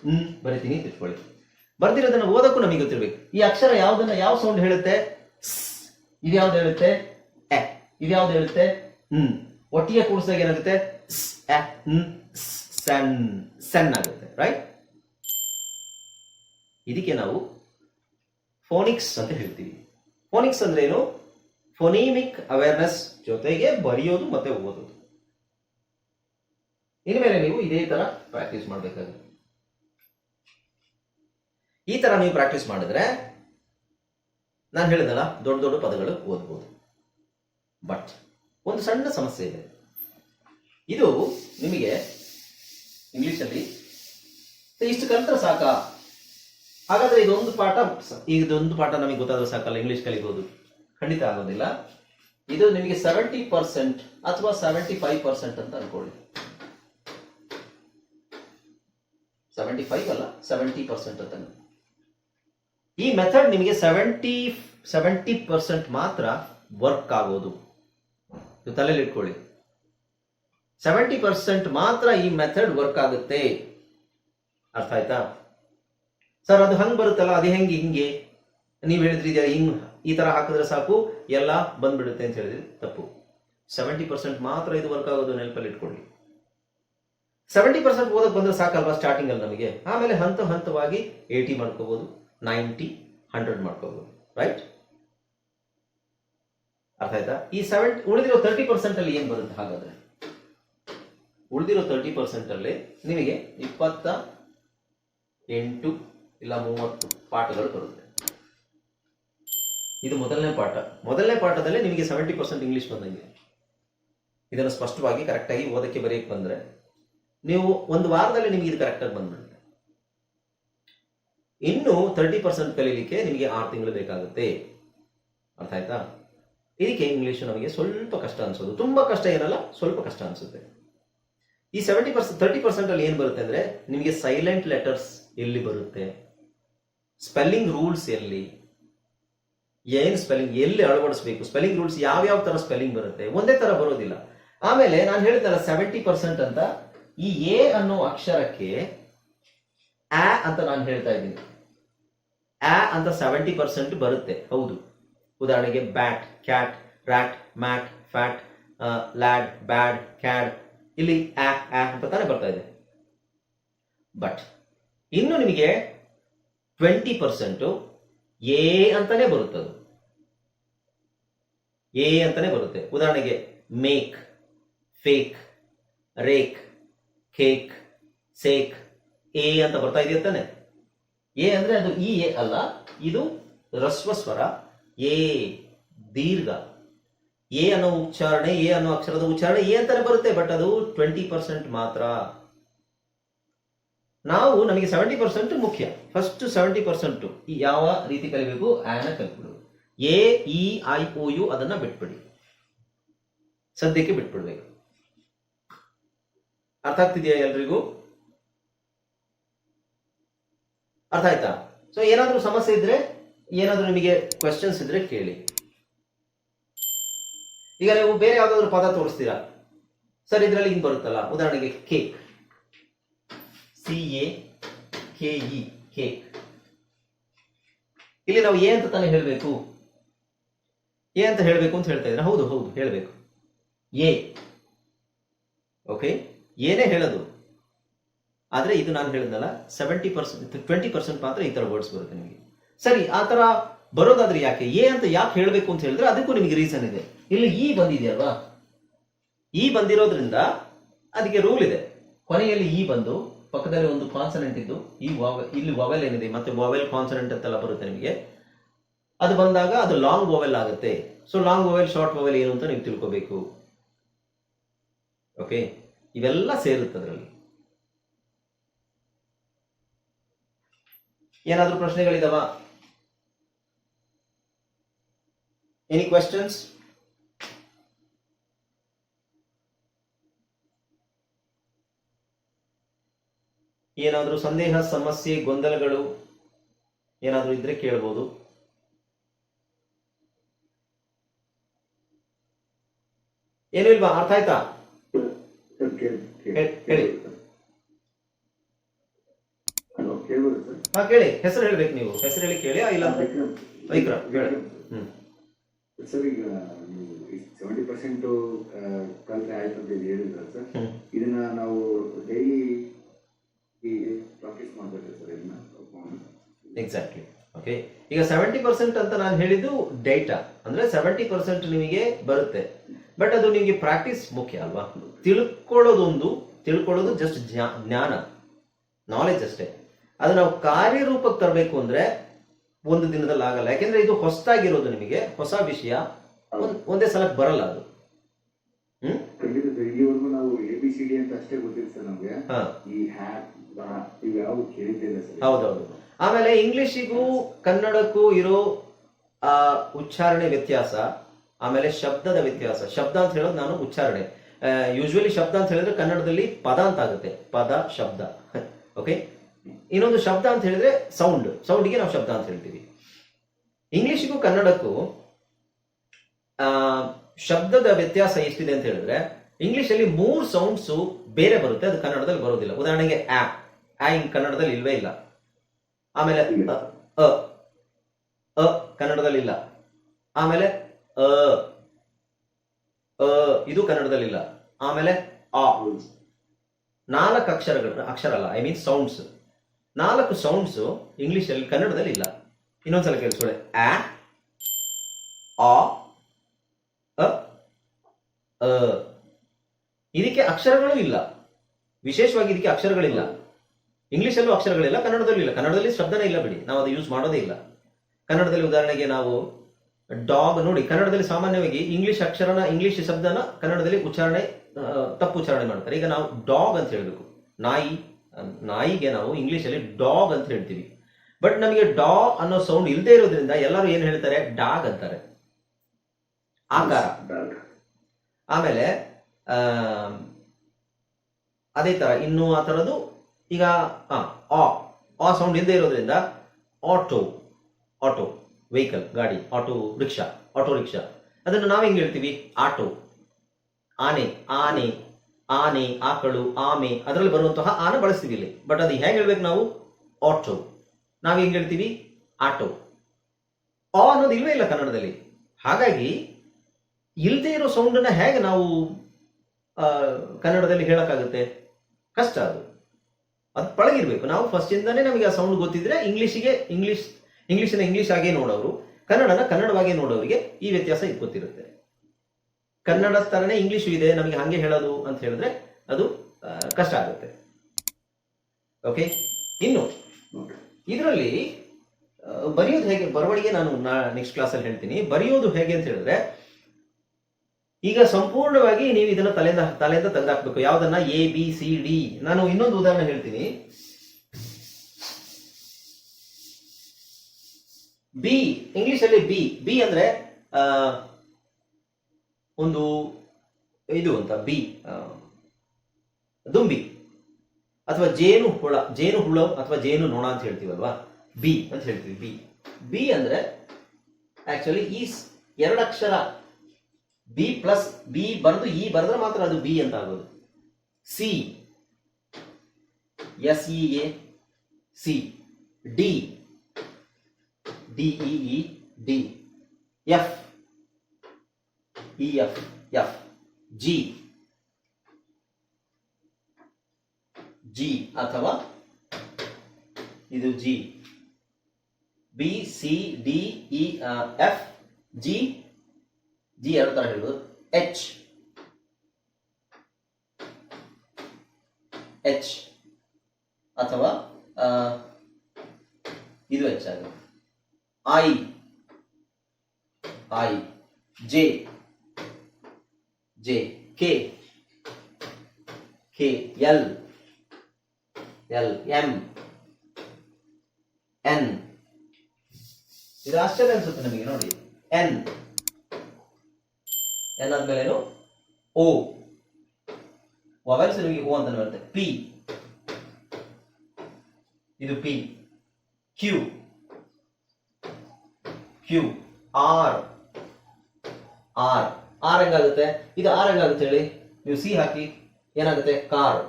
S1: ನ್ ಬರಿತೀನಿ ತಿಳ್ಕೊಳ್ಳಿ ಬರ್ದಿರೋದನ್ನ ಓದಕ್ಕೂ ನಮಗೆ ಗೊತ್ತಿರ್ಬೇಕು. ಈ ಅಕ್ಷರ ಯಾವ್ದನ್ನ ಯಾವ ಸೌಂಡ್ ಹೇಳುತ್ತೆ? ಇದು ಯಾವ್ದು ಹೇಳುತ್ತೆ? ಎ. ಇದು ಯಾವ್ದು ಹೇಳುತ್ತೆ? ಹ್ಮ್ ಒಟ್ಟಿಗೆ ಕೂಡಿಸಿದಾಗ ಏನಾಗುತ್ತೆ? ಸನ್ ಸನ್ ಆಗುತ್ತೆ ರೈಟ್ ಇದಕ್ಕೆ ನಾವು ಫೋನಿಕ್ಸ್ ಅಂತ ಹೇಳ್ತೀವಿ. ಫೋನಿಕ್ಸ್ ಅಂದ್ರೆ ಏನು ಫೋನಿಮಿಕ್ ಅವೇರ್ನೆಸ್ ಜೊತೆಗೆ ಬರೆಯೋದು ಮತ್ತೆ ಓದೋದು. ಇನ್ಮೇಲೆ ನೀವು ಇದೇ ತರ ಪ್ರಾಕ್ಟೀಸ್ ಮಾಡಬೇಕಾಗುತ್ತೆ. ಈ ತರ ನೀವು ಪ್ರಾಕ್ಟೀಸ್ ಮಾಡಿದ್ರೆ ನಾನು ಹೇಳಿದಲ್ಲ ದೊಡ್ಡ ದೊಡ್ಡ ಪದಗಳು ಓದ್ಬೋದು. ಬಟ್ ಒಂದು ಸಣ್ಣ ಸಮಸ್ಯೆ ಇದೆ. ಇದು ನಿಮಗೆ ಇಂಗ್ಲಿಷಲ್ಲಿ ಇಷ್ಟು ಕಲಿತ್ರೆ ಸಾಕ? ಹಾಗಾದ್ರೆ ಇದೊಂದು ಪಾಠ ಇದೊಂದು ಪಾಠ ನಮಗೆ ಗೊತ್ತಾದ್ರೆ ಸಾಕಲ್ಲ ಇಂಗ್ಲಿಷ್ ಕಲಿಬಹುದು ಖಂಡಿತ ಆಗೋದಿಲ್ಲ. ಇದು ನಿಮಗೆ ಸೆವೆಂಟಿ ಪರ್ಸೆಂಟ್ ಅಥವಾ ಸೆವೆಂಟಿ ಫೈವ್ ಪರ್ಸೆಂಟ್ ಅಂತ ಅನ್ಕೊಳ್ಳಿ. ಸೆವೆಂಟಿ ಫೈವ್ ಅಲ್ಲ ಸೆವೆಂಟಿ ಪರ್ಸೆಂಟ್ ಅಂತ ಈ ಮೆಥಡ್ ನಿಮಗೆ ಸೆವೆಂಟಿ ಸೆವೆಂಟಿ ಪರ್ಸೆಂಟ್ ಮಾತ್ರ ವರ್ಕ್ ಆಗೋದು. ತಲೆಯಲ್ಲಿ ಇಟ್ಕೊಳ್ಳಿ. ಸೆವೆಂಟಿ ಪರ್ಸೆಂಟ್ ಮಾತ್ರ ಈ ಮೆಥಡ್ ವರ್ಕ್ ಆಗುತ್ತೆ. ಅರ್ಥ ಆಯ್ತಾ? ಸರ್, ಅದು ಹಂಗ್ ಬರುತ್ತಲ್ಲ, ಅದು ಹೆಂಗೆ, ಹಿಂಗೆ? ನೀವು ಹೇಳಿದ್ರಿ ಹಿಂಗ್, ಈ ತರ ಹಾಕಿದ್ರೆ ಸಾಕು, ಎಲ್ಲ ಬಂದ್ಬಿಡುತ್ತೆ ಅಂತ ಹೇಳಿದ್ರಿ, ತಪ್ಪು. ಸೆವೆಂಟಿ ಪರ್ಸೆಂಟ್ ಮಾತ್ರ ಇದು ವರ್ಕ್ ಆಗೋದು ನೆನಪಲ್ಲಿ ಇಟ್ಕೊಳ್ಳಿ. ಸೆವೆಂಟಿ ಪರ್ಸೆಂಟ್ ಓದಕ್ಕೆ ಬಂದ್ರೆ ಸಾಕಲ್ವಾ ಸ್ಟಾರ್ಟಿಂಗ್ ಅಲ್ಲಿ ನಮಗೆ? ಆಮೇಲೆ ಹಂತ ಹಂತವಾಗಿ ಏಯ್ಟಿ ಮಾಡ್ಕೋಬಹುದು ನೈಂಟಿ ಹಂಡ್ರೆಡ್ ಮಾಡ್ಕೋಬಹುದು ರೈಟ್ ಅರ್ಥ ಆಯ್ತಾ? ಈ ಸೆವೆಂಟಿ ಉಳಿದಿರೋ ತರ್ಟಿ ಪರ್ಸೆಂಟ್ ಅಲ್ಲಿ ಏನ್ ಬರುತ್ತೆ ಹಾಗಾದ್ರೆ? ಉಳಿದಿರೋ ತರ್ಟಿ ಪರ್ಸೆಂಟ್ ಅಲ್ಲಿ ನಿಮಗೆ ಇಪ್ಪತ್ತ ಎಂಟು ಇಲ್ಲ ಮೂವತ್ತು ಪಾಠಗಳು ಬರುತ್ತೆ. ಇದು ಮೊದಲನೇ ಪಾಠ. ಮೊದಲನೇ ಪಾಠದಲ್ಲಿ ನಿಮಗೆ ಸೆವೆಂಟಿ ಪರ್ಸೆಂಟ್ ಇಂಗ್ಲಿಷ್ ಬಂದಂಗೆ. ಇದನ್ನು ಸ್ಪಷ್ಟವಾಗಿ ಕರೆಕ್ಟಾಗಿ ಓದಕ್ಕೆ ಬರೆಯಕ್ಕೆ ಬಂದ್ರೆ ನೀವು ಒಂದು ವಾರದಲ್ಲಿ ನಿಮಗೆ ಇದು ಕರೆಕ್ಟಾಗಿ ಬಂದ್ಬಿಡುತ್ತೆ. ಇನ್ನು ತರ್ಟಿ ಪರ್ಸೆಂಟ್ ಕಲೀಲಿಕ್ಕೆ ನಿಮಗೆ ಆರು ತಿಂಗಳು ಬೇಕಾಗುತ್ತೆ. ಅರ್ಥ ಆಯ್ತಾ? ಇದಕ್ಕೆ ಇಂಗ್ಲಿಷ್ ನಮಗೆ ಸ್ವಲ್ಪ ಕಷ್ಟ ಅನ್ಸೋದು. ತುಂಬಾ ಕಷ್ಟ ಏನಲ್ಲ, ಸ್ವಲ್ಪ ಕಷ್ಟ ಅನ್ಸುತ್ತೆ. ಈ ಸೆವೆಂಟಿ ಪರ್ಸೆಂಟ್ ತರ್ಟಿ ಪರ್ಸೆಂಟ್ ಅಲ್ಲಿ ಏನ್ ಬರುತ್ತೆ ಅಂದ್ರೆ ನಿಮಗೆ ಸೈಲೆಂಟ್ ಲೆಟರ್ಸ್ ಎಲ್ಲಿ ಬರುತ್ತೆ? ಸ್ಪೆಲ್ಲಿಂಗ್ ರೂಲ್ಸ್ ಎಲ್ಲಿ? ಏನ್ ಸ್ಪೆಲ್ಲಿಂಗ್ ಎಲ್ಲಿ ಅಳವಡಿಸಬೇಕು? ಸ್ಪೆಲ್ಲಿಂಗ್ ರೂಲ್ಸ್ ಯಾವ್ಯಾವ ತರ ಸ್ಪೆಲ್ಲಿಂಗ್ ಬರುತ್ತೆ? ಒಂದೇ ತರ ಬರೋದಿಲ್ಲ. ಆಮೇಲೆ ನಾನು ಹೇಳಿದ್ನಲ್ಲ ಸೆವೆಂಟಿ ಪರ್ಸೆಂಟ್ ಅಂತ ಈ ಎ ಅನ್ನೋ ಅಕ್ಷರಕ್ಕೆ ಆ ಅಂತ ನಾನು ಹೇಳ್ತಾ ಇದ್ದೀನಿ. ಆ ಅಂತ ಸೆವೆಂಟಿ ಪರ್ಸೆಂಟ್ ಬರುತ್ತೆ. ಹೌದು. ಉದಾಹರಣೆಗೆ bat cat rat mat fat lad bad cad ಇಲ್ಲಿ ಆ ಆ ಅಂತ ತಾನೇ ಬರ್ತಾ ಇದೆ. ಬಟ್ ಇನ್ನು ನಿಮಗೆ ಟ್ವೆಂಟಿ ಪರ್ಸೆಂಟು ಎ ಅಂತಾನೆ ಬರುತ್ತದು ಎ ಅಂತಾನೆ ಬರುತ್ತೆ. ಉದಾಹರಣೆಗೆ make fake rake cake, sake, A ಅಂತ ಬರ್ತಾ ಇದೆಯಾ ತಾನೆ? ಎ ಅಂದ್ರೆ ಅದು ಇ ಎ ಅಲ್ಲ, ಇದು ರಸ್ವ ಸ್ವರ. ಎ ದೀರ್ಘ. ಎ ಅನ್ನೋ ಉಚ್ಚಾರಣೆ, ಎ ಅನ್ನೋ ಅಕ್ಷರದ ಉಚ್ಚಾರಣೆ ಎ ಅಂತಾನೆ ಬರುತ್ತೆ ಬಟ್ ಅದು ಟ್ವೆಂಟಿ ಪರ್ಸೆಂಟ್ ಮಾತ್ರ. ನಾವು ನಮಗೆ ಸೆವೆಂಟಿ ಪರ್ಸೆಂಟ್ ಮುಖ್ಯ. ಫಸ್ಟ್ ಸೆವೆಂಟಿ ಪರ್ಸೆಂಟ್ ಯಾವ ರೀತಿ ಕಲಿಬೇಕು? ಆನ ಕಲಿಬಿಡು A, E, I, O, U, ಅದನ್ನ ಬಿಟ್ಬಿಡಿ. ಸದ್ಯಕ್ಕೆ ಬಿಟ್ಬಿಡ್ಬೇಕು. ಅರ್ಥ ಆಗ್ತಿದೆಯಾ ಎಲ್ರಿಗೂ? ಅರ್ಥ ಆಯ್ತಾ? ಸೊ ಏನಾದ್ರೂ ಸಮಸ್ಯೆ ಇದ್ರೆ, ಏನಾದ್ರೂ ನಿಮಗೆ ಕ್ವೆಶನ್ಸ್ ಇದ್ರೆ ಕೇಳಿ. ಈಗ ನೀವು ಬೇರೆ ಯಾವ್ದಾದ್ರು ಪದ ತೋರಿಸ್ತೀರಾ? ಸರ್, ಇದರಲ್ಲಿ ಹಿಂಗ್ ಬರುತ್ತಲ್ಲ, ಉದಾಹರಣೆಗೆ cake C A K E cake ಇಲ್ಲಿ ನಾವು ಎ ಅಂತ ತಾನೇ ಹೇಳಬೇಕು. ಎ ಅಂತ ಹೇಳಬೇಕು ಅಂತ ಹೇಳ್ತಾ ಇದ್ರೆ ಹೌದು ಹೌದು, ಹೇಳಬೇಕು. ಎ ಓಕೆ ಏನೇ ಹೇಳೋದು. ಆದರೆ ಇದು ನಾನು ಹೇಳಿದ್ನಲ್ಲ ಸೆವೆಂಟಿ ಪರ್ಸೆಂಟ್ ಟ್ವೆಂಟಿ ಪರ್ಸೆಂಟ್ ಮಾತ್ರ ಈ ಥರ ವರ್ಡ್ಸ್ ಬರುತ್ತೆ ನಿಮಗೆ. ಸರಿ, ಆ ಥರ ಬರೋದಾದ್ರೆ ಯಾಕೆ? ಎ ಅಂತ ಯಾಕೆ ಹೇಳಬೇಕು ಅಂತ ಹೇಳಿದ್ರೆ ಅದಕ್ಕೂ ನಿಮಗೆ ರೀಸನ್ ಇದೆ. ಇಲ್ಲಿ ಈ ಬಂದಿದೆಯಲ್ವಾ? ಈ ಬಂದಿರೋದ್ರಿಂದ ಅದಕ್ಕೆ ರೂಲ್ ಇದೆ. ಕೊನೆಯಲ್ಲಿ ಈ ಬಂದು, ಪಕ್ಕದಲ್ಲಿ ಒಂದು ಕಾನ್ಸನೆಂಟ್ ಇದ್ದು, ಈ ಇಲ್ಲಿ ವಾವೆಲ್ ಏನಿದೆ, ಮತ್ತೆ ವಾವೆಲ್ ಕಾನ್ಸನೆಂಟ್ ಅಂತೆಲ್ಲ ಬರುತ್ತೆ ನಿಮಗೆ. ಅದು ಬಂದಾಗ ಅದು ಲಾಂಗ್ ವಾವೆಲ್ ಆಗುತ್ತೆ. So long vowel short vowel ಏನು ಅಂತ ನೀವು ತಿಳ್ಕೋಬೇಕು. ಓಕೆ ಇವೆಲ್ಲ ಸೇರುತ್ತೆ ಅದರಲ್ಲಿ. ಏನಾದರೂ ಪ್ರಶ್ನೆಗಳಿದಾವ? ಎನಿ ಕ್ವೆಶನ್ಸ್ ಏನಾದರೂ ಸಂದೇಹ, ಸಮಸ್ಯೆ, ಗೊಂದಲಗಳು ಏನಾದರೂ ಇದ್ರೆ ಕೇಳ್ಬೋದು. ಏನು ಇಲ್ವಾ? ಅರ್ಥ ಆಯ್ತಾ? ಹೇಳಿ. ಹಾ ಕೇಳಿ. ಹೆಸರು ಹೇಳ್ಬೇಕು ನೀವು. ಹೆಸರು ಹೇಳಿ ಕೇಳಿ. ಇಲ್ಲ
S2: ವಿಕ್ರಮ್.
S1: ಹೇಳಿ. ಹ್ಮ್.
S2: ಸರ್ ಈಗ ಸೆವೆಂಟಿ ಪರ್ಸೆಂಟ್ ಕಲ್ತ್ರೆ ಆಯ್ತು ಅಂತ ಹೇಳಿ ಸರ್. ಇದನ್ನ ನಾವು ಡೈಲಿ ಈ ಪ್ರಾಕ್ಟೀಸ್ ಮಾಡ್ಬೇಕು ಸರ್ ಇದನ್ನ.
S1: ಎಕ್ಸಾಕ್ಟ್ಲಿ ಓಕೆ ಈಗ ಸೆವೆಂಟಿ ಪರ್ಸೆಂಟ್ ಅಂತ ನಾನು ಹೇಳಿದ್ದು ಡೇಟಾ ಅಂದ್ರೆ ಸೆವೆಂಟಿ ಪರ್ಸೆಂಟ್ ನಿಮಗೆ ಬರುತ್ತೆ. ಬಟ್ ಅದು ನಿಮಗೆ ಪ್ರಾಕ್ಟೀಸ್ ಮುಖ್ಯ ಅಲ್ವಾ? ತಿಳ್ಕೊಳ್ಳೋದೊಂದು ತಿಳ್ಕೊಳ್ಳೋದು ಜಸ್ಟ್ ಜ್ಞಾನ ನಾಲೆಜ್ ಅಷ್ಟೇ. ಅದು ನಾವು ಕಾರ್ಯರೂಪಕ್ಕೆ ತರಬೇಕು ಅಂದ್ರೆ ಒಂದು ದಿನದಲ್ಲಿ ಆಗಲ್ಲ. ಯಾಕೆಂದ್ರೆ ಇದು ಹೊಸದಾಗಿರೋದು ನಿಮಗೆ ಹೊಸ ವಿಷಯ ಒಂದ್- ಸಲ ಬರಲ್ಲ ಅದು. ಹ್ಮ್?
S2: ಇಲ್ಲಿವರೆಗೂ ನಾವು ಎ ಬಿ ಸಿ ಡಿ ಅಂತ ಅಷ್ಟೇ ಗೊತ್ತಿತ್ತು ಸರ್ ನಮ್ಗೆ.
S1: ಹಾ.
S2: ಈ ಹ್ಯಾಪ್ ಕೇಳಿದ್ದಿಲ್ಲ ಸರ್.
S1: ಹೌದೌದು. ಆಮೇಲೆ ಇಂಗ್ಲಿಷಿಗೂ ಕನ್ನಡಕ್ಕೂ ಇರೋ ಆ ಉಚ್ಚಾರಣೆ ವ್ಯತ್ಯಾಸ ಆಮೇಲೆ ಶಬ್ದದ ವ್ಯತ್ಯಾಸ. ಶಬ್ದ ಅಂತ ಹೇಳೋದು ನಾನು ಉಚ್ಚಾರಣೆ. ಯೂಶುವಲಿ ಶಬ್ದ ಅಂತ ಹೇಳಿದ್ರೆ ಕನ್ನಡದಲ್ಲಿ ಪದ ಅಂತ ಆಗುತ್ತೆ. ಪದ ಶಬ್ದ. ಓಕೆ ಇನ್ನೊಂದು ಶಬ್ದ ಅಂತ ಹೇಳಿದ್ರೆ ಸೌಂಡ್ ಸೌಂಡ್ಗೆ ನಾವು ಶಬ್ದ ಅಂತ ಹೇಳ್ತೀವಿ. ಇಂಗ್ಲಿಷ್ಗೂ ಕನ್ನಡಕ್ಕೂ ಆ ಶಬ್ದದ ವ್ಯತ್ಯಾಸ ಎಷ್ಟಿದೆ ಅಂತ ಹೇಳಿದ್ರೆ ಇಂಗ್ಲಿಷ್ ಅಲ್ಲಿ ಮೂರು ಸೌಂಡ್ಸ್ ಬೇರೆ ಬರುತ್ತೆ. ಅದು ಕನ್ನಡದಲ್ಲಿ ಬರೋದಿಲ್ಲ. ಉದಾಹರಣೆಗೆ ಆ. ಆ ಇನ್ ಕನ್ನಡದಲ್ಲಿ ಇಲ್ವೇ ಇಲ್ಲ. ಆಮೇಲೆ ಅ, ಅ ಅ ಕನ್ನಡದಲ್ಲಿ ಇಲ್ಲ. ಆಮೇಲೆ ಅ ಅ, ಇದು ಕನ್ನಡದಲ್ಲಿ ಇಲ್ಲ ಆಮೇಲೆ ಆ. ನಾಲ್ಕು ಅಕ್ಷರಗಳು ಅಕ್ಷರ ಅಲ್ಲ ಐ ಮೀನ್ ಸೌಂಡ್ಸ್ ನಾಲ್ಕು ಸೌಂಡ್ಸ್ ಇಂಗ್ಲಿಷ್ ಅಲ್ಲಿ ಕನ್ನಡದಲ್ಲಿ ಇಲ್ಲ. ಇನ್ನೊಂದ್ಸಲ ಕೇಳಿಸ್ಕೊಳ್ಳಿ ಆ ಅ. ಇದಕ್ಕೆ ಅಕ್ಷರಗಳು ಇಲ್ಲ. ವಿಶೇಷವಾಗಿ ಇದಕ್ಕೆ ಅಕ್ಷರಗಳಿಲ್ಲ. ಇಂಗ್ಲಿಷಲ್ಲೂ ಅಕ್ಷರಗಳಿಲ್ಲ, ಕನ್ನಡದಲ್ಲೂ ಇಲ್ಲ. ಕನ್ನಡದಲ್ಲಿ ಶಬ್ದನೇ ಇಲ್ಲ ಬಿಡಿ. ನಾವು ಅದು ಯೂಸ್ ಮಾಡೋದೇ ಇಲ್ಲ. ಕನ್ನಡದಲ್ಲಿ ಉದಾಹರಣೆಗೆ ನಾವು ಡಾಗ್ ನೋಡಿ ಕನ್ನಡದಲ್ಲಿ ಸಾಮಾನ್ಯವಾಗಿ ಇಂಗ್ಲಿಷ್ ಅಕ್ಷರನ ಇಂಗ್ಲಿಷ್ ಶಬ್ದನ ಕನ್ನಡದಲ್ಲಿ ಉಚ್ಚಾರಣೆ ತಪ್ಪು ಉಚ್ಚಾರಣೆ ಮಾಡ್ತಾರೆ. ಈಗ ನಾವು ಡಾಗ್ ಅಂತ ಹೇಳಬೇಕು. ನಾಯಿ ನಾಯಿಗೆ ನಾವು ಇಂಗ್ಲಿಷಲ್ಲಿ ಡಾಗ್ ಅಂತ ಹೇಳ್ತೀವಿ. ಬಟ್ ನಮಗೆ ಡಾ ಅನ್ನೋ ಸೌಂಡ್ ಇಲ್ಲದೆ ಇರೋದ್ರಿಂದ ಎಲ್ಲರೂ ಏನ್ ಹೇಳ್ತಾರೆ? ಡಾಗ್ ಅಂತಾರೆ. ಆಕಾರ. ಆಮೇಲೆ ಅದೇ ತರ ಇನ್ನು ಆ ತರದ್ದು ಈಗ ಆ ಸೌಂಡ್ ಇಲ್ಲದೆ ಇರೋದ್ರಿಂದ ಆಟೋ ಆಟೋ ವೆಹಿಕಲ್, ಗಾಡಿ, ಆಟೋ, ರಿಕ್ಷಾ ಆಟೋ ರಿಕ್ಷಾ. ಅದನ್ನು ನಾವು ಹೆಂಗೆ ಹೇಳ್ತೀವಿ? ಆಟೋ. ಆನೆ ಆನೆ ಆನೆ, ಆಕಳು, ಆಮೆ. ಅದರಲ್ಲಿ ಬರುವಂತಹ ಆನೆ ಬಳಸ್ತೀವಿ ಇಲ್ಲಿ. ಬಟ್ ಅದು ಹೇಗೆ ಹೇಳ್ಬೇಕು ನಾವು? ಆಟೋ. ನಾವು ಹೆಂಗೆ ಹೇಳ್ತೀವಿ? ಆಟೋ. ಆ ಅನ್ನೋದು ಇಲ್ವೇ ಇಲ್ಲ ಕನ್ನಡದಲ್ಲಿ. ಹಾಗಾಗಿ ಇಲ್ಲದೆ ಇರೋ ಸೌಂಡನ್ನು ಹೇಗೆ ನಾವು ಕನ್ನಡದಲ್ಲಿ ಹೇಳೋಕ್ಕಾಗುತ್ತೆ? ಕಷ್ಟ ಅದು. ಅದು ಪಳಗಿರ್ಬೇಕು. ನಾವು ಫಸ್ಟ್ ಇಂದಾನೇ ನಮಗೆ ಆ ಸೌಂಡ್ ಗೊತ್ತಿದ್ರೆ ಇಂಗ್ಲಿಷಿಗೆ ಇಂಗ್ಲಿಷ್ ಇಂಗ್ಲಿಷಿನ ಇಂಗ್ಲಿಷ್ ಆಗೇ ನೋಡೋರು, ಕನ್ನಡನ ಕನ್ನಡವಾಗಿ ನೋಡೋರಿಗೆ ಈ ವ್ಯತ್ಯಾಸ ಇದು ಗೊತ್ತಿರುತ್ತೆ ಕನ್ನಡ ತರನೇ ಇಂಗ್ಲಿಷು ಇದೆ, ನಮಗೆ ಹಂಗೆ ಹೇಳೋದು ಅಂತ ಹೇಳಿದ್ರೆ ಅದು ಕಷ್ಟ ಆಗುತ್ತೆ. ಓಕೆ ಇನ್ನು, ಇದರಲ್ಲಿ ಬರೆಯೋದು ಹೇಗೆ, ಬರವಣಿಗೆ ನಾನು ನೆಕ್ಸ್ಟ್ ಕ್ಲಾಸಲ್ಲಿ ಹೇಳ್ತೀನಿ. ಬರೆಯೋದು ಹೇಗೆ ಅಂತ ಹೇಳಿದ್ರೆ, ಈಗ ಸಂಪೂರ್ಣವಾಗಿ ನೀವು ಇದನ್ನ ತಲೆಯಿಂದ ತಲೆಯಿಂದ ತೆಗೆದಾಕ್ಬೇಕು ಯಾವ್ದನ್ನ? ಎ ಬಿ ಸಿ ಡಿ ನಾನು ಇನ್ನೊಂದು ಉದಾಹರಣೆ ಹೇಳ್ತೀನಿ. ಬಿ ಇಂಗ್ಲಿಷ್ ಅಲ್ಲಿ ಬಿ ಬಿ ಅಂದ್ರೆ ಒಂದು ಇದು ಅಂತ ಬಿ ದುಂಬಿ. ಅಥವಾ ಜೇನು ಹುಳ ಜೇನು ಹುಳ ಅಥವಾ ಜೇನು ನೋಣ ಅಂತ ಹೇಳ್ತೀವಲ್ವಾ? ಬಿ ಅಂತ ಹೇಳ್ತೀವಿ ಬಿ ಬಿ ಅಂದ್ರೆ ಆಕ್ಚುಲಿ ಈ ಸ್- ಎರಡು ಅಕ್ಷರ ಬಿ ಪ್ಲಸ್ ಬಿ ಬರೆದು ಇ ಬರೆದ್ರೆ ಮಾತ್ರ ಅದು ಬಿ ಅಂತ ಆಗೋದು. C S E A C D D E D F E F F G G ಅಥವಾ ಇದು G B C D E F G G ಎರಡು ತರ ಹೇಳುವುದು ಎಚ್ ಎಚ್ ಅಥವಾ ಆ, ಇದು ಎಚ್ ಆಗುತ್ತೆ. I I J J K K L L M N ಇದು ಆಶ್ಚರ್ಯ ಅನ್ಸುತ್ತೆ ನಮಗೆ, ನೋಡಿ. ಎನ್ ಎನ್ ಆದ್ಮೇಲೆ ಏನು? ಓ ವವೆಲ್ಸ್ ನಿಮಗೆ ಓ ಅಂತ ಬರುತ್ತೆ. ಪಿ ಇದು P Q Q R R R ಹೆಂಗಾಗುತ್ತೆ? ಇದು ಆರ್ ಹೆಂಗಾಗುತ್ತೆ ಹೇಳಿ? ನೀವು ಸಿ ಹಾಕಿ, ಏನಾಗುತ್ತೆ? ಕಾರ್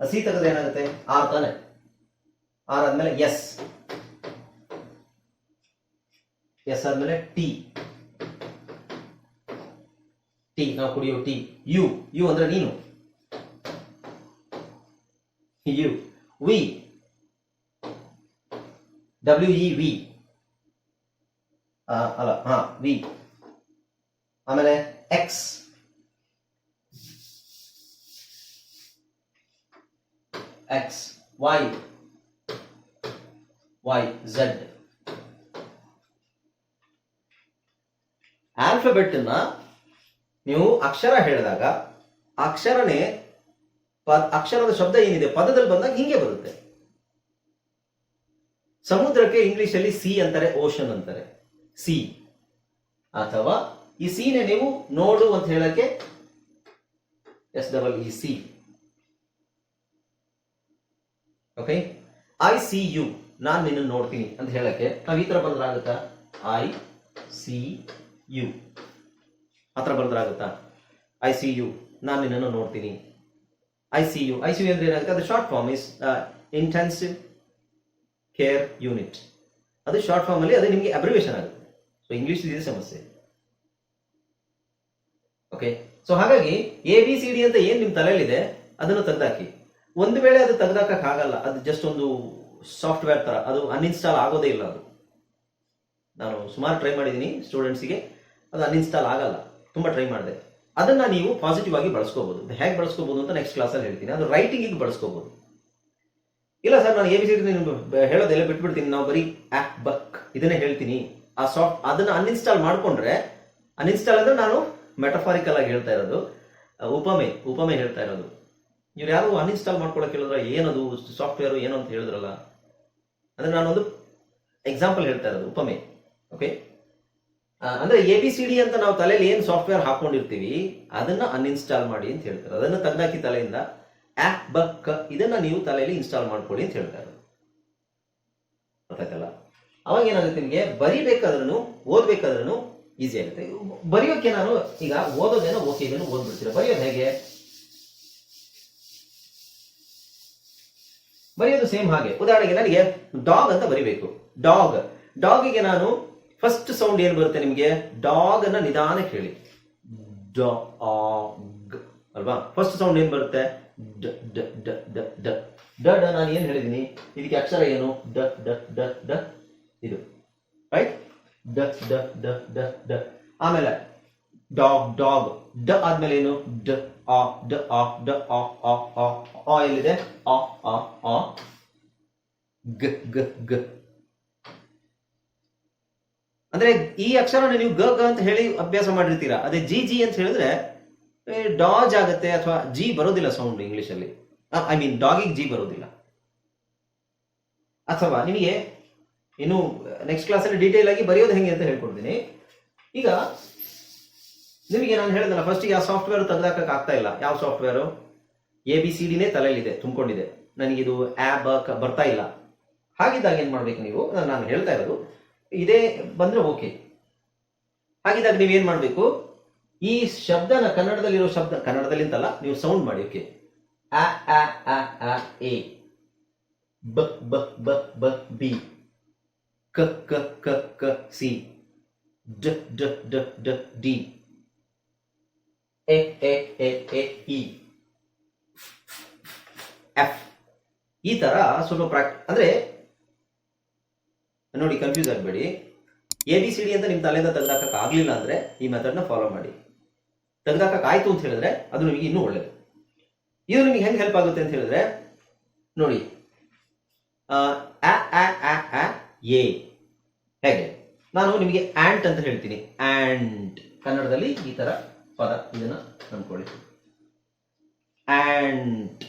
S1: ಸಿ ತೆಗೆದ್ರೆ ಏನಾಗುತ್ತೆ? ಆರ್ ತಾನೆ. ಆರ್ ಆದ್ಮೇಲೆ ಎಸ್ ಎಸ್ ಆದ್ಮೇಲೆ ಟಿ ಟಿ ನಾವು ಕುಡಿಯೋ ಟಿ ಯು ಯು ಅಂದ್ರೆ ನೀನು. U V W E V ಅಲ್ಲ ಹಾ ವಿ ಆಮೇಲೆ X X Y Y Z alphabet ಅನ್ನ ನೀವು ಅಕ್ಷರ ಹೇಳಿದಾಗ ಅಕ್ಷರನೇ ಅಕ್ಷರದ ಶಬ್ದ ಏನಿದೆ, ಪದದಲ್ಲಿ ಬಂದಾಗ ಹಿಂಗೆ ಬರುತ್ತೆ. ಸಮುದ್ರಕ್ಕೆ ಇಂಗ್ಲಿಷ್ ಅಲ್ಲಿ ಸಿ ಅಂತಾರೆ ಓಷನ್ ಅಂತಾರೆ. ಸಿ. ಅಥವಾ ಈ ಸಿನ ನೀವು ನೋಡು ಅಂತ ಹೇಳಕ್ಕೆ S double E C. Okay I see you ನಾನು ನಿನ್ನ ನೋಡ್ತೀನಿ ಅಂತ ಹೇಳಕ್ಕೆ ನಾವು ಈ ತರ ಬಂದ್ರಾಗುತ್ತಾ? ಐ ಸಿ ಯು ಹತ್ರ ಬಂದ್ರಾಗುತ್ತಾ? ಐ ಸಿ ಯು ನಾನು ನಿನ್ನನ್ನು ನೋಡ್ತೀನಿ. I see you I C U ಅಂದ್ರೆ ಏನಾಗುತ್ತೆ? ಅದು short form is intensive care unit ಅದು ಶಾರ್ಟ್ ಫಾರ್ಮ್ ಅಲ್ಲಿ ಅದು ನಿಮಗೆ ಅಬ್ರಿವೇಷನ್ ಆಗುತ್ತೆ. ಇಂಗ್ಲಿಷ್ ಇದೆ ಸಮಸ್ಯೆ ಓಕೆ ಸೊ ಹಾಗಾಗಿ ಎ ಬಿ ಸಿ ಡಿ ಅಂತ ಏನ್ ನಿಮ್ ತಲೆಯಲ್ಲಿದೆ, ಅದನ್ನು ತೆಗೆದಾಕಿ ಒಂದು ವೇಳೆ ಅದು ತೆಗೆದಾಕಕ್ ಆಗಲ್ಲ, ಅದು ಜಸ್ಟ್ ಒಂದು ಸಾಫ್ಟ್ವೇರ್ ತರ, ಅದು ಅನ್ಇನ್ಸ್ಟಾಲ್ ಆಗೋದೇ ಇಲ್ಲ ಅದು. ನಾನು ಸುಮಾರು ಟ್ರೈ ಮಾಡಿದ್ದೀನಿ ಸ್ಟೂಡೆಂಟ್ಸಿಗೆ ಅದು ಅನ್ಇನ್ಸ್ಟಾಲ್ ಆಗಲ್ಲ. ತುಂಬಾ ಟ್ರೈ ಮಾಡಿದೆ. ಅದನ್ನ ನೀವು ಪಾಸಿಟಿವ್ ಆಗಿ ಬಳಸ್ಕೋಬಹುದು ಹೇಗೆ ಬಳಸ್ಕೋಬಹುದು ಅಂತ ನೆಕ್ಸ್ಟ್ ಕ್ಲಾಸಲ್ಲಿ ಹೇಳ್ತೀನಿ. ಅದು ರೈಟಿಂಗಿಗೆ ಬಳಸ್ಕೋಬಹುದು ಇಲ್ಲ ಸರ್, ನಾನು ಎ ಬಿ ಸಿ ಹೇಳೋದೆಲ್ಲ ಬಿಟ್ಬಿಡ್ತೀನಿ. ನಾವು ಬರೀ ಆಕ್ ಬಕ್ ಇದನ್ನೇ ಹೇಳ್ತೀನಿ. ಆ ಸಾಫ್ಟ್ ಅದನ್ನ ಅನ್ಇನ್ಸ್ಟಾಲ್ ಮಾಡ್ಕೊಂಡ್ರೆ ಅನ್ಇನ್ಸ್ಟಾಲ್ ಅಂದ್ರೆ ನಾನು ಮೆಟಫಾರಿಕಲ್ ಆಗಿ ಹೇಳ್ತಾ ಇರೋದು. ಉಪಮೆ ಉಪಮೆ ಹೇಳ್ತಾ ಇರೋದು. ಇವ್ರು ಯಾರು ಅನ್ಇನ್ಸ್ಟಾಲ್ ಮಾಡ್ಕೊಳಕ್ ಹೇಳಿದ್ರೆ, ಏನದು ಸಾಫ್ಟ್ವೇರ್ ಏನು ಅಂತ ಹೇಳಿದ್ರಲ್ಲ? ಅಂದ್ರೆ ನಾನೊಂದು ಎಕ್ಸಾಂಪಲ್ ಹೇಳ್ತಾ ಇರೋದು, ಉಪಮೆ ಓಕೆ ಅಂದ್ರೆ ಎ ಬಿ ಸಿ ಡಿ ಅಂತ ನಾವು ತಲೆಯಲ್ಲಿ ಏನು ಸಾಫ್ಟ್ವೇರ್ ಹಾಕೊಂಡಿರ್ತೀವಿ, ಅದನ್ನ ಅನ್ಇನ್ಸ್ಟಾಲ್ ಮಾಡಿ ಅಂತ ಹೇಳ್ತಾರೆ. ಅದನ್ನ ತಂದಾಕಿ ತಲೆಯಿಂದ ಆಪ್ ಬಕ್ ಇದನ್ನ ನೀವು ತಲೆಯಲ್ಲಿ ಇನ್ಸ್ಟಾಲ್ ಮಾಡ್ಕೊಳ್ಳಿ ಅಂತ ಹೇಳ್ತಾ ಇರೋದು. ಗೊತ್ತಾಯ್ತಲ್ಲ? ಅವಾಗ ಏನಾಗುತ್ತೆ ನಿಮಗೆ? ಬರಿಬೇಕಾದ್ರೂ ಓದ್ಬೇಕಾದ್ರೂ ಈಸಿ ಆಗುತ್ತೆ. ಬರೆಯೋಕೆ ನಾನು ಈಗ ಓದೋದೇನೋ ಓಕೆ ಇದನ್ನು ಓದ್ಬಿಡ್ತೀರ? ಬರೆಯೋದು ಹೇಗೆ? ಬರೆಯೋದು ಸೇಮ್ ಹಾಗೆ. ಉದಾಹರಣೆಗೆ ನನಗೆ ಡಾಗ್ ಅಂತ ಬರಿಬೇಕು. ಡಾಗ್ ಡಾಗಿಗೆ ನಾನು ಫಸ್ಟ್ ಸೌಂಡ್ ಏನು ಬರುತ್ತೆ ನಿಮಗೆ? ಡಾಗ್ ಅನ್ನ ನಿಧಾನಕ್ಕೆ ಹೇಳಿ ಡಾಗ್ ಅಲ್ವಾ? ಫಸ್ಟ್ ಸೌಂಡ್ ಏನು ಬರುತ್ತೆ? ಡ ಡ ಡ ಡ ಡ. ಡ ನಾನು ಏನು ಹೇಳಿದ್ದೀನಿ ಇದಕ್ಕೆ ಅಕ್ಷರ ಏನು? ಡ ಡ ಡ ಡ. ಇದು. ರೈಟ್ ಡ ಡ ಡ ಡ ಡ ಆಮೇಲೆ ಡಾಗ್ ಡಾಗ್. ಡ ಆದ್ಮೇಲೆ ಏನು? ಡ ಆ ಡ ಆ ಡ ಆ ಆ ಆ ಆ ಎಲ್ಲಿದೆ? ಆ ಆ ಆ. ಗ ಗ ಗ. ಅಂದ್ರೆ ಈ ಅಕ್ಷರನ ನೀವು ಗ ಗ ಅಂತ ಹೇಳಿ ಅಭ್ಯಾಸ ಮಾಡಿರ್ತೀರಾ? ಅದೇ ಜಿ ಜಿ ಅಂತ ಹೇಳಿದ್ರೆ ಡಾಜ್ ಆಗುತ್ತೆ ಅಥವಾ ಜಿ ಬರೋದಿಲ್ಲ ಸೌಂಡ್ ಇಂಗ್ಲಿಷ್ ಅಲ್ಲಿ. ಐ ಮೀನ್ ಡಾಗಿಗೆ ಜಿ ಬರೋದಿಲ್ಲ. ಅಥವಾ ನಿಮಗೆ ಇನ್ನು ನೆಕ್ಸ್ಟ್ ಕ್ಲಾಸಲ್ಲಿ ಡೀಟೇಲ್ ಆಗಿ ಬರೆಯೋದು ಹೆಂಗೆ ಅಂತ ಹೇಳ್ಕೊಡ್ತೀನಿ. ಈಗ ನಿಮಗೆ ನಾನು ಹೇಳಿದಲ್ಲ ಫಸ್ಟಿಗೆ ಆ ಸಾಫ್ಟ್ವೇರ್ ತೆಗೆದಾಕಕ್ಕೆ ಆಗ್ತಾ ಇಲ್ಲ. ಯಾವ ಸಾಫ್ಟ್ವೇರು ಎ ಬಿ ಸಿ ಡಿನೇ ತಲೆಯಲ್ಲಿದೆ, ತುಂಬಿಕೊಂಡಿದೆ. ನನಗಿದು ಆ್ಯಪ್ ಬರ್ತಾ ಇಲ್ಲ. ಹಾಗಿದ್ದಾಗ ಏನು ಮಾಡ್ಬೇಕು ನೀವು? ನಾನು- ಹೇಳ್ತಾ ಇರೋದು. ಇದೇ ಬಂದ್ರೆ ಓಕೆ ಹಾಗಿದ್ದಾಗ ನೀವೇನು ಮಾಡಬೇಕು? ಈ ಶಬ್ದನ ಕನ್ನಡದಲ್ಲಿರೋ ಶಬ್ದ, ಕನ್ನಡದಲ್ಲಿ ಅಂತಲ್ಲ, ನೀವು ಸೌಂಡ್ ಮಾಡಿ ಓಕೆ ಆ ಎ. ಬ ಬ ಬ, ಬಿ. ಕ ಕ ಕ ಕ ಸಿ ಡ ಡ ಡ ಡ D A A A A E F ಈ ತರ ಸ್ವಲ್ಪ ಪ್ರಾಕ್ಟ್ ಅಂದ್ರೆ ನೋಡಿ ಕನ್ಫ್ಯೂಸ್ ಆಗಬೇಡಿ. ಎ ಬಿ ಸಿ ಡಿ ಅಂತ ನಿಮ್ಮ ತಲೆಯಿಂದ ತೆಗೆದಾಕಕ್ಕೆ ಆಗ್ಲಿಲ್ಲ ಅಂದ್ರೆ ಈ ಮೆಥಡ್ನ ಫಾಲೋ ಮಾಡಿ. ತೆಗೆದಾಕಕ್ಕೆ ಆಯ್ತು ಅಂತ ಹೇಳಿದ್ರೆ ಅದು ನಿಮಗೆ ಇನ್ನೂ ಒಳ್ಳೇದು. ಇದು ನಿಮಗೆ ಹೆಂಗೆ ಹೆಲ್ಪ್ ಆಗುತ್ತೆ ಅಂತ ಹೇಳಿದ್ರೆ ನೋಡಿ. ಅ ಆ, ಆ, ಆ, ಆ, ಎ. ಹೇಗೆ? ನಾನು ನಿಮಗೆ ಆಂಟ್ ಅಂತ ಹೇಳ್ತೀನಿ. ಆಂಟ್ ಕನ್ನಡದಲ್ಲಿ ಈ ತರ ಪದ ಇದನ್ನ ಅನ್ಕೊಳ್ಳಿ ಆಂಟ್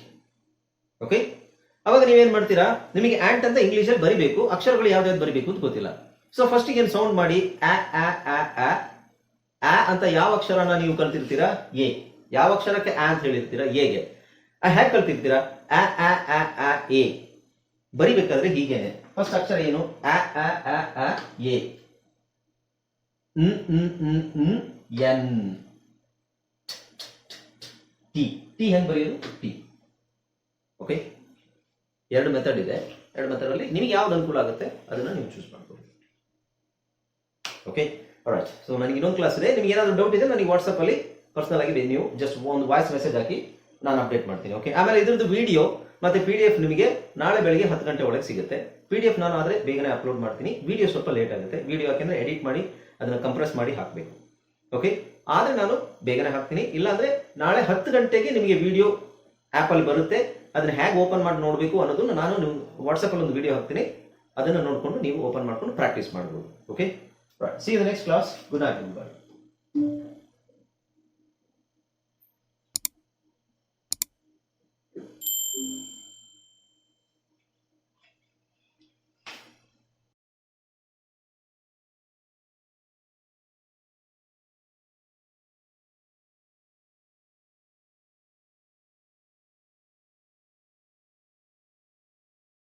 S1: ಓಕೆ ಅವಾಗ ನೀವೇನ್ ಮಾಡ್ತೀರಾ? ನಿಮಗೆ ಆಂಟ್ ಅಂತ ಇಂಗ್ಲಿಷ್ ಅಲ್ಲಿ ಬರಿಬೇಕು. ಅಕ್ಷರಗಳು ಯಾವ್ದಾವ್ದು ಬರಿಬೇಕು ಅಂತ ಗೊತ್ತಿಲ್ಲ. ಸೊ ಫಸ್ಟ್ ಏನ್ ಸೌಂಡ್ ಮಾಡಿ? ಆ ಆ ಆ ಆ ಆ ಅಂತ ಯಾವ ಅಕ್ಷರನ ನೀವು ಕಲ್ತಿರ್ತೀರಾ? ಎ. ಯಾವ ಅಕ್ಷರಕ್ಕೆ ಆ ಅಂತ ಹೇಳಿರ್ತೀರಾ? ಎಗೆ. ಆ ಹೇಗೆ ಕಲ್ತಿರ್ತೀರಾ? ಆ ಆ ಆ ಆ ಎ. ಬರಿಬೇಕಾದ್ರೆ ಹೀಗೇನೆ. ಫಸ್ಟ್ ಅಕ್ಷರ ಏನು? ಅ ಅ ಅ ಅ, ಎ. ಎನ್. ಟಿ. ಟಿ ಹೆಂಗ್ ಬರೆಯೋದು? ಟಿ. ಓಕೆ ಎರಡು ಮೆಥಡ್ ಇದೆ. ಎರಡು ಮೆಥಡ್ ಅಲ್ಲಿ ನಿಮಗೆ ಯಾವ್ದು ಅನುಕೂಲ ಆಗುತ್ತೆ ಅದನ್ನ ನೀವು ಚೂಸ್ ಮಾಡ್ಬೋದು ಓಕೆ ರೈಟ್ ಸೊ ನನಗೆ ಇನ್ನೊಂದು ಕ್ಲಾಸ್ ಇದೆ. ನಿಮ್ಗೆ ಏನಾದರೂ ಡೌಟ್ ಇದೆ ನನಗೆ ವಾಟ್ಸ್ಆಪ್ ಅಲ್ಲಿ ಪರ್ಸನಲ್ ಆಗಿ ನೀವು ಜಸ್ಟ್ ಒಂದು ವಾಯ್ಸ್ ಮೆಸೇಜ್ ಹಾಕಿ ನಾನು ಅಪ್ಡೇಟ್ ಮಾಡ್ತೀನಿ. ಓಕೆ ಆಮೇಲೆ ಇದ್ರದ್ದು ವಿಡಿಯೋ ಮತ್ತೆ ಪಿ ಡಿ ಎಫ್ ನಿಮಗೆ ನಾಳೆ ಬೆಳಿಗ್ಗೆ ಹತ್ತು ಗಂಟೆ ಒಳಗೆ ಸಿಗುತ್ತೆ. ಪಿ ಡಿ ಎಫ್ ನಾನು ಆದರೆ ಬೇಗನೆ ಅಪ್ಲೋಡ್ ಮಾಡ್ತೀನಿ. ವಿಡಿಯೋ ಸ್ವಲ್ಪ ಲೇಟ್ ಆಗುತ್ತೆ. ವಿಡಿಯೋ ಯಾಕೆಂದ್ರೆ ಎಡಿಟ್ ಮಾಡಿ ಅದನ್ನು ಕಂಪ್ರೆಸ್ ಮಾಡಿ ಹಾಕಬೇಕು. ಓಕೆ ಆದರೆ ನಾನು ಬೇಗನೆ ಹಾಕ್ತೀನಿ. ಇಲ್ಲಾಂದ್ರೆ ನಾಳೆ ಹತ್ತು ಗಂಟೆಗೆ ನಿಮಗೆ ವಿಡಿಯೋ ಆ್ಯಪಲ್ಲಿ ಬರುತ್ತೆ. ಅದನ್ನ ಹೇಗೆ ಓಪನ್ ಮಾಡಿ ನೋಡಬೇಕು ಅನ್ನೋದನ್ನು ನಾನು ನಿಮ್ಮ ವಾಟ್ಸಪ್ಪಲ್ಲಿ ಒಂದು ವಿಡಿಯೋ ಹಾಕ್ತೀನಿ. ಅದನ್ನು ನೋಡಿಕೊಂಡು ನೀವು ಓಪನ್ ಮಾಡ್ಕೊಂಡು ಪ್ರಾಕ್ಟೀಸ್ ಮಾಡ್ಬೋದು. Okay see the next class good night